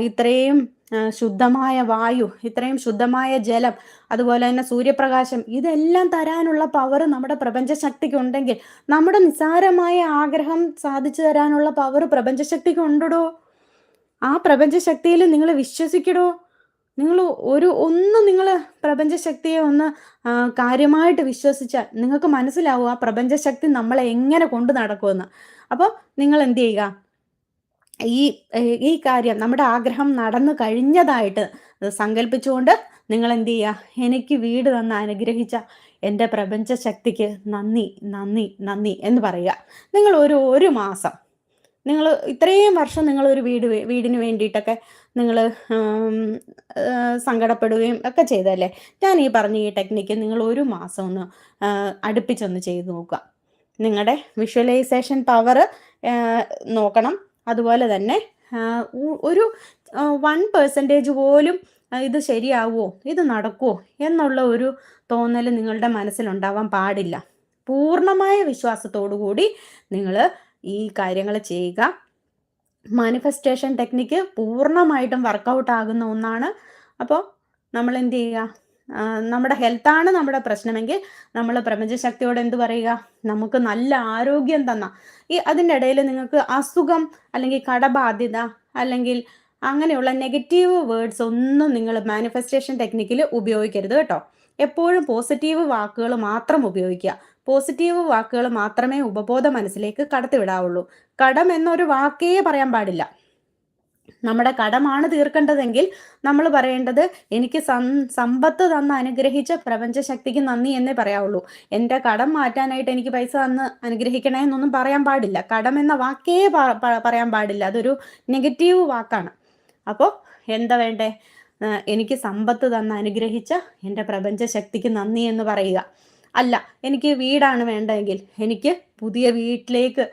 ഇത്രയും ശുദ്ധമായ വായു ഇത്രയും ശുദ്ധമായ ജലം അതുപോലെ തന്നെ സൂര്യപ്രകാശം ഇതെല്ലാം തരാനുള്ള പവർ നമ്മുടെ പ്രപഞ്ച ശക്തിക്ക് ഉണ്ടെങ്കിൽ നമ്മുടെ നിസ്സാരമായ ആഗ്രഹം സാധിച്ചു തരാനുള്ള പവർ പ്രപഞ്ചശക്തിക്ക് ഉണ്ടോ ആ പ്രപഞ്ചശക്തിയിൽ നിങ്ങൾ വിശ്വസിക്കടോ? നിങ്ങൾ ഒരു ഒന്ന് നിങ്ങൾ പ്രപഞ്ചശക്തിയെ ഒന്ന് കാര്യമായിട്ട് വിശ്വസിച്ചാൽ നിങ്ങൾക്ക് മനസ്സിലാവും ആ പ്രപഞ്ചശക്തി നമ്മളെ എങ്ങനെ കൊണ്ടു നടക്കുമെന്ന്. അപ്പോൾ നിങ്ങൾ എന്ത് ചെയ്യുക? ഈ ഈ കാര്യം നമ്മുടെ ആഗ്രഹം നടന്നു കഴിഞ്ഞതായിട്ട് സങ്കല്പിച്ചുകൊണ്ട് നിങ്ങൾ എന്ത് ചെയ്യുക എനിക്ക് വീട് തന്ന അനുഗ്രഹിച്ച എന്റെ പ്രപഞ്ച ശക്തിക്ക് നന്ദി നന്ദി നന്ദി എന്ന് പറയുക. നിങ്ങൾ ഒരു ഒരു മാസം നിങ്ങൾ ഇത്രയും വർഷം നിങ്ങൾ ഒരു വീട് വീടിന് വേണ്ടിയിട്ടൊക്കെ നിങ്ങൾ സങ്കടപ്പെടുകയും ഒക്കെ ചെയ്തല്ലേ ഞാൻ ഈ പറഞ്ഞ ഈ ടെക്നിക്ക് നിങ്ങൾ ഒരു മാസം ഒന്ന് അടുപ്പിച്ചൊന്ന് ചെയ്ത് നോക്കുക. നിങ്ങളുടെ വിഷ്വലൈസേഷൻ പവർ നോക്കണം. അതുപോലെ തന്നെ ഒരു വൺ പെർസെന്റേജ് പോലും ഇത് ശരിയാവുമോ ഇത് നടക്കുമോ എന്നുള്ള ഒരു തോന്നൽ നിങ്ങളുടെ മനസ്സിലുണ്ടാവാൻ പാടില്ല. പൂർണമായ വിശ്വാസത്തോടു കൂടി നിങ്ങൾ ഈ കാര്യങ്ങൾ ചെയ്യുക. മാനിഫെസ്റ്റേഷൻ ടെക്നിക്ക് പൂർണമായിട്ടും വർക്കൗട്ട് ആകുന്ന ഒന്നാണ്. അപ്പോൾ നമ്മൾ എന്ത് ചെയ്യുക? നമ്മുടെ ഹെൽത്താണ് നമ്മുടെ പ്രശ്നമെങ്കിൽ നമ്മൾ പ്രപഞ്ചശക്തിയോട് എന്ത് പറയുക? നമുക്ക് നല്ല ആരോഗ്യം തന്ന. ഈ അതിന്റെ ഇടയിൽ നിങ്ങൾക്ക് അസുഖം അല്ലെങ്കിൽ കടബാധ്യത അല്ലെങ്കിൽ അങ്ങനെയുള്ള നെഗറ്റീവ് വേർഡ്സ് ഒന്നും നിങ്ങൾ മാനിഫെസ്റ്റേഷൻ ടെക്നിക്കിൽ ഉപയോഗിക്കരുത് കേട്ടോ. എപ്പോഴും പോസിറ്റീവ് വാക്കുകൾ മാത്രം ഉപയോഗിക്കുക. പോസിറ്റീവ് വാക്കുകൾ മാത്രമേ ഉപബോധ മനസ്സിലേക്ക് കടത്തിവിടാവുള്ളൂ. കടം എന്നൊരു വാക്കേ പറയാൻ പാടില്ല. നമ്മുടെ കടമാണ് തീർക്കേണ്ടതെങ്കിൽ നമ്മൾ പറയേണ്ടത് എനിക്ക് സമ്പത്ത് തന്ന് അനുഗ്രഹിച്ച പ്രപഞ്ചശക്തിക്ക് നന്ദി എന്നേ പറയാവുള്ളൂ. എന്റെ കടം മാറ്റാനായിട്ട് എനിക്ക് പൈസ തന്ന് അനുഗ്രഹിക്കണേ എന്നൊന്നും പറയാൻ പാടില്ല. കടം എന്ന വാക്കേ പറയാൻ പാടില്ല. അതൊരു നെഗറ്റീവ് വാക്കാണ്. അപ്പോൾ എന്താ വേണ്ടേ? എനിക്ക് സമ്പത്ത് തന്ന് അനുഗ്രഹിച്ച എന്റെ പ്രപഞ്ചശക്തിക്ക് നന്ദി എന്ന് പറയുക. അല്ല എനിക്ക് വീടാണ് വേണ്ടതെങ്കിൽ എനിക്ക് പുതിയ വീട്ടിലേക്ക്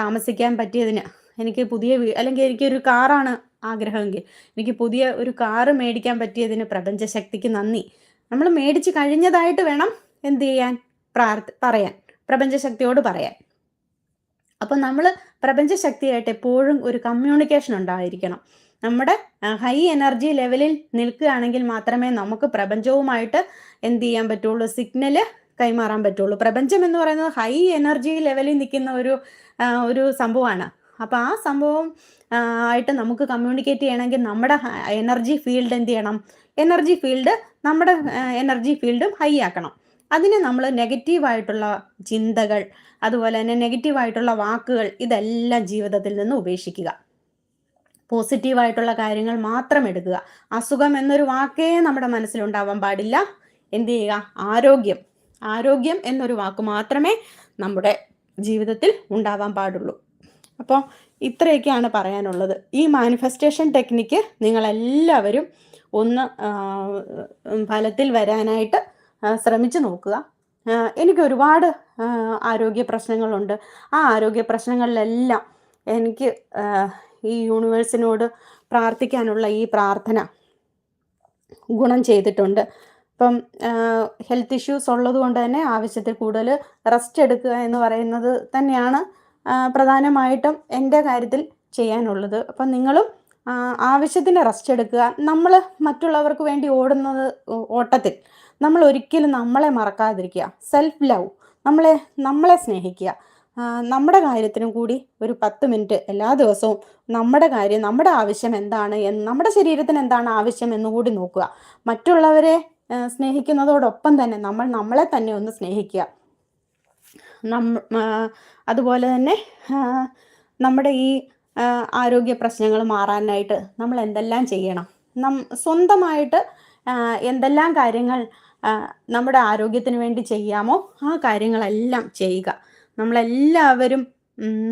താമസിക്കാൻ പറ്റിയതിന് എനിക്ക് പുതിയ അല്ലെങ്കിൽ എനിക്കൊരു കാറാണ് ആഗ്രഹമെങ്കിൽ എനിക്ക് പുതിയ ഒരു കാറ് മേടിക്കാൻ പറ്റിയതിന് പ്രപഞ്ചശക്തിക്ക് നന്ദി. നമ്മൾ മേടിച്ച് കഴിഞ്ഞതായിട്ട് വേണം എന്ത് ചെയ്യാൻ? പ്രാർത്ഥ പറയാൻ. പ്രപഞ്ചശക്തിയോട് പറയാൻ. അപ്പം നമ്മൾ പ്രപഞ്ചശക്തിയായിട്ട് എപ്പോഴും ഒരു കമ്മ്യൂണിക്കേഷൻ ഉണ്ടായിരിക്കണം. നമ്മുടെ ഹൈ എനർജി ലെവലിൽ നിൽക്കുകയാണെങ്കിൽ മാത്രമേ നമുക്ക് പ്രപഞ്ചവുമായിട്ട് എന്ത് ചെയ്യാൻ പറ്റുള്ളൂ? സിഗ്നൽ കൈമാറാൻ പറ്റുള്ളൂ. പ്രപഞ്ചം എന്ന് പറയുന്നത് ഹൈ എനർജി ലെവലിൽ നിൽക്കുന്ന ഒരു ഒരു സംഭവമാണ്. അപ്പോൾ ആ സംഭവം ആയിട്ട് നമുക്ക് കമ്മ്യൂണിക്കേറ്റ് ചെയ്യണമെങ്കിൽ നമ്മുടെ എനർജി ഫീൽഡ് എന്ത് ചെയ്യണം? എനർജി ഫീൽഡ് നമ്മുടെ എനർജി ഫീൽഡും ഹൈ ആക്കണം. അതിന് നമ്മൾ നെഗറ്റീവായിട്ടുള്ള ചിന്തകൾ അതുപോലെ തന്നെ നെഗറ്റീവായിട്ടുള്ള വാക്കുകൾ ഇതെല്ലാം ജീവിതത്തിൽ നിന്ന് ഉപേക്ഷിക്കുക. പോസിറ്റീവായിട്ടുള്ള കാര്യങ്ങൾ മാത്രം എടുക്കുക. അസുഖം എന്നൊരു വാക്കേ നമ്മുടെ മനസ്സിലുണ്ടാവാൻ പാടില്ല. എന്ത് ചെയ്യുക? ആരോഗ്യം. ആരോഗ്യം എന്നൊരു വാക്ക് മാത്രമേ നമ്മുടെ ജീവിതത്തിൽ ഉണ്ടാവാൻ പാടുള്ളൂ. അപ്പോൾ ഇത്രയൊക്കെയാണ് പറയാനുള്ളത്. ഈ മാനിഫെസ്റ്റേഷൻ ടെക്നിക്ക് നിങ്ങളെല്ലാവരും ഒന്ന് ഫലത്തിൽ വരാനായിട്ട് ശ്രമിച്ചു നോക്കുക. എനിക്ക് ഒരുപാട് ആരോഗ്യ പ്രശ്നങ്ങളുണ്ട്. ആ ആരോഗ്യ പ്രശ്നങ്ങളിലെല്ലാം എനിക്ക് ഈ യൂണിവേഴ്സിനോട് പ്രാർത്ഥിക്കാനുള്ള ഈ പ്രാർത്ഥന ഗുണം ചെയ്തിട്ടുണ്ട്. ഇപ്പം ഹെൽത്ത് ഇഷ്യൂസ് ഉള്ളത് കൊണ്ട് തന്നെ ആവശ്യത്തിൽ കൂടുതൽ റെസ്റ്റ് എടുക്കുക എന്ന് പറയുന്നത് തന്നെയാണ് പ്രധാനമായിട്ടും എന്റെ കാര്യത്തിൽ ചെയ്യാനുള്ളത്. അപ്പം നിങ്ങളും ആവശ്യത്തിന് റെസ്റ്റ് എടുക്കുക. നമ്മൾ മറ്റുള്ളവർക്ക് വേണ്ടി ഓടുന്നത് ഓട്ടത്തിൽ നമ്മൾ ഒരിക്കലും നമ്മളെ മറക്കാതിരിക്കുക. സെൽഫ് ലവ് നമ്മളെ നമ്മളെ സ്നേഹിക്കുക. നമ്മുടെ കാര്യത്തിനും കൂടി ഒരു പത്ത് മിനിറ്റ് എല്ലാ ദിവസവും നമ്മുടെ കാര്യം നമ്മുടെ ആവശ്യം എന്താണ് എന്ന് നമ്മുടെ ശരീരത്തിന് എന്താണ് ആവശ്യം എന്ന് കൂടി നോക്കുക. മറ്റുള്ളവരെ സ്നേഹിക്കുന്നതോടൊപ്പം തന്നെ നമ്മൾ നമ്മളെ തന്നെ ഒന്ന് സ്നേഹിക്കുക. അതുപോലെ തന്നെ നമ്മുടെ ഈ ആരോഗ്യ പ്രശ്നങ്ങൾ മാറാനായിട്ട് നമ്മൾ എന്തെല്ലാം ചെയ്യണം? നം സ്വന്തമായിട്ട് എന്തെല്ലാം കാര്യങ്ങൾ നമ്മുടെ ആരോഗ്യത്തിന് വേണ്ടി ചെയ്യാമോ ആ കാര്യങ്ങളെല്ലാം ചെയ്യുക. നമ്മളെല്ലാവരും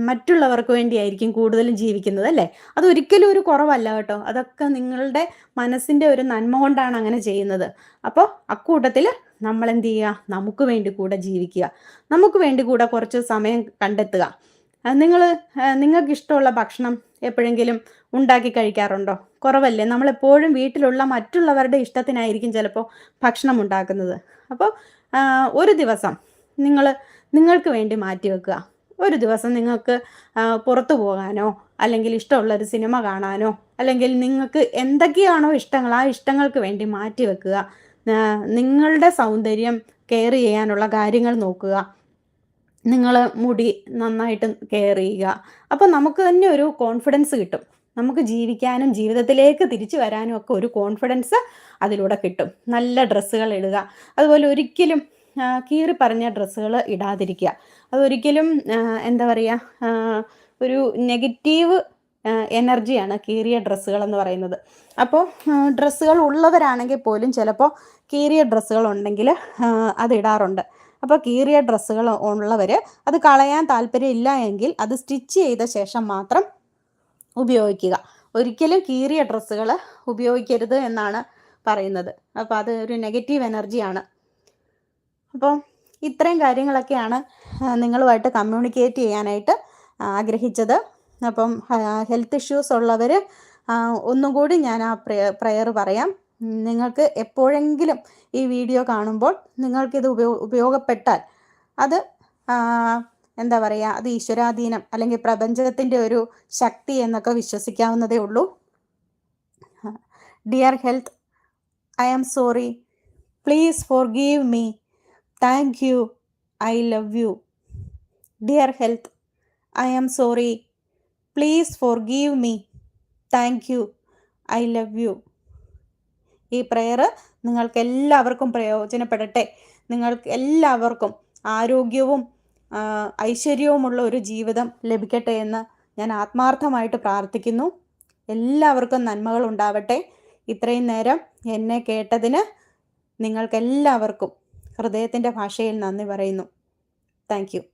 മറ്റുള്ളവർക്ക് വേണ്ടിയായിരിക്കും കൂടുതലും ജീവിക്കുന്നത് അല്ലേ? അതൊരിക്കലും ഒരു കുറവല്ല കേട്ടോ. അതൊക്കെ നിങ്ങളുടെ മനസ്സിന്റെ ഒരു നന്മ കൊണ്ടാണ് അങ്ങനെ ചെയ്യുന്നത്. അപ്പോൾ അക്കൂട്ടത്തിൽ നമ്മൾ എന്ത് ചെയ്യുക? നമുക്ക് വേണ്ടി കൂടെ ജീവിക്കുക. നമുക്ക് വേണ്ടി കൂടെ കുറച്ച് സമയം കണ്ടെത്തുക. നിങ്ങൾ നിങ്ങൾക്ക് ഇഷ്ടമുള്ള ഭക്ഷണം എപ്പോഴെങ്കിലും ഉണ്ടാക്കി കഴിക്കാറുണ്ടോ? കുറവല്ലേ? നമ്മളെപ്പോഴും വീട്ടിലുള്ള മറ്റുള്ളവരുടെ ഇഷ്ടത്തിനായിരിക്കും ചിലപ്പോൾ ഭക്ഷണം ഉണ്ടാക്കുന്നത്. അപ്പോൾ ഒരു ദിവസം നിങ്ങൾ നിങ്ങൾക്ക് വേണ്ടി മാറ്റി വെക്കുക ഒരു ദിവസം നിങ്ങൾക്ക് പുറത്തു പോകാനോ അല്ലെങ്കിൽ ഇഷ്ടമുള്ള ഒരു സിനിമ കാണാനോ അല്ലെങ്കിൽ നിങ്ങൾക്ക് എന്തൊക്കെയാണോ ഇഷ്ടങ്ങൾ ആ ഇഷ്ടങ്ങൾക്ക് വേണ്ടി മാറ്റി വെക്കുക. നിങ്ങളുടെ സൗന്ദര്യം കെയർ ചെയ്യാനുള്ള കാര്യങ്ങൾ നോക്കുക. നിങ്ങൾ മുടി നന്നായിട്ട് കെയർ ചെയ്യുക. അപ്പോൾ നമുക്ക് തന്നെ ഒരു കോൺഫിഡൻസ് കിട്ടും. നമുക്ക് ജീവിക്കാനും ജീവിതത്തിലേക്ക് തിരിച്ചു വരാനും ഒക്കെ ഒരു കോൺഫിഡൻസ് അതിലൂടെ കിട്ടും. നല്ല ഡ്രസ്സുകൾ ഇടുക. അതുപോലെ ഒരിക്കലും കീറി പറഞ്ഞ ഡ്രസ്സുകൾ ഇടാതിരിക്കുക. അതൊരിക്കലും എന്താ പറയുക ഒരു നെഗറ്റീവ് എനർജിയാണ് കീറിയ ഡ്രസ്സുകൾ എന്ന് പറയുന്നത് അപ്പോൾ ഡ്രസ്സുകൾ ഉള്ളവരാണെങ്കിൽ പോലും ചിലപ്പോൾ കീറിയ ഡ്രസ്സുകൾ ഉണ്ടെങ്കിൽ അത് ഇടാറുണ്ട്. അപ്പോൾ കീറിയ ഡ്രസ്സുകൾ ഉള്ളവർ അത് കളയാൻ താല്പര്യമില്ല എങ്കിൽ അത് സ്റ്റിച്ച് ചെയ്ത ശേഷം മാത്രം ഉപയോഗിക്കുക. ഒരിക്കലും കീറിയ ഡ്രസ്സുകൾ ഉപയോഗിക്കരുത് എന്നാണ് പറയുന്നത്. അപ്പോൾ അത് ഒരു നെഗറ്റീവ് എനർജിയാണ്. അപ്പോൾ ഇത്രയും കാര്യങ്ങളൊക്കെയാണ് നിങ്ങളുമായിട്ട് കമ്മ്യൂണിക്കേറ്റ് ചെയ്യാനായിട്ട് ആഗ്രഹിച്ചത്. അപ്പം ഹെൽത്ത് ഇഷ്യൂസ് ഉള്ളവർ ഒന്നും കൂടി ഞാൻ ആ പ്രയർ പറയാം. നിങ്ങൾക്ക് എപ്പോഴെങ്കിലും ഈ വീഡിയോ കാണുമ്പോൾ നിങ്ങൾക്കിത് ഉപയോ ഉപയോഗപ്പെട്ടാൽ അത് എന്താ പറയുക അത് ഈശ്വരാധീനം അല്ലെങ്കിൽ പ്രപഞ്ചത്തിന്റെ ഒരു ശക്തി എന്നൊക്കെ വിശ്വസിക്കാവുന്നതേ ഉള്ളൂ. Dear health I am sorry please forgive me thank you. I love you. Dear health I am sorry. Please forgive me. Thank you. I love you. ഈ പ്രെയർ നിങ്ങൾക്ക് എല്ലാവർക്കും പ്രയോജനപ്പെടട്ടെ. നിങ്ങൾക്ക് എല്ലാവർക്കും ആരോഗ്യവും ഐശ്വര്യവുമുള്ള ഒരു ജീവിതം ലഭിക്കട്ടെ എന്ന് ഞാൻ ആത്മാർത്ഥമായിട്ട് പ്രാർത്ഥിക്കുന്നു. എല്ലാവർക്കും നന്മകൾ ഉണ്ടാവട്ടെ. ഇത്രയും നേരം എന്നെ കേട്ടതിന് നിങ്ങൾക്കെല്ലാവർക്കും ഹൃദയത്തിന്റെ ഭാഷയിൽ നന്ദി പറയുന്നു. താങ്ക്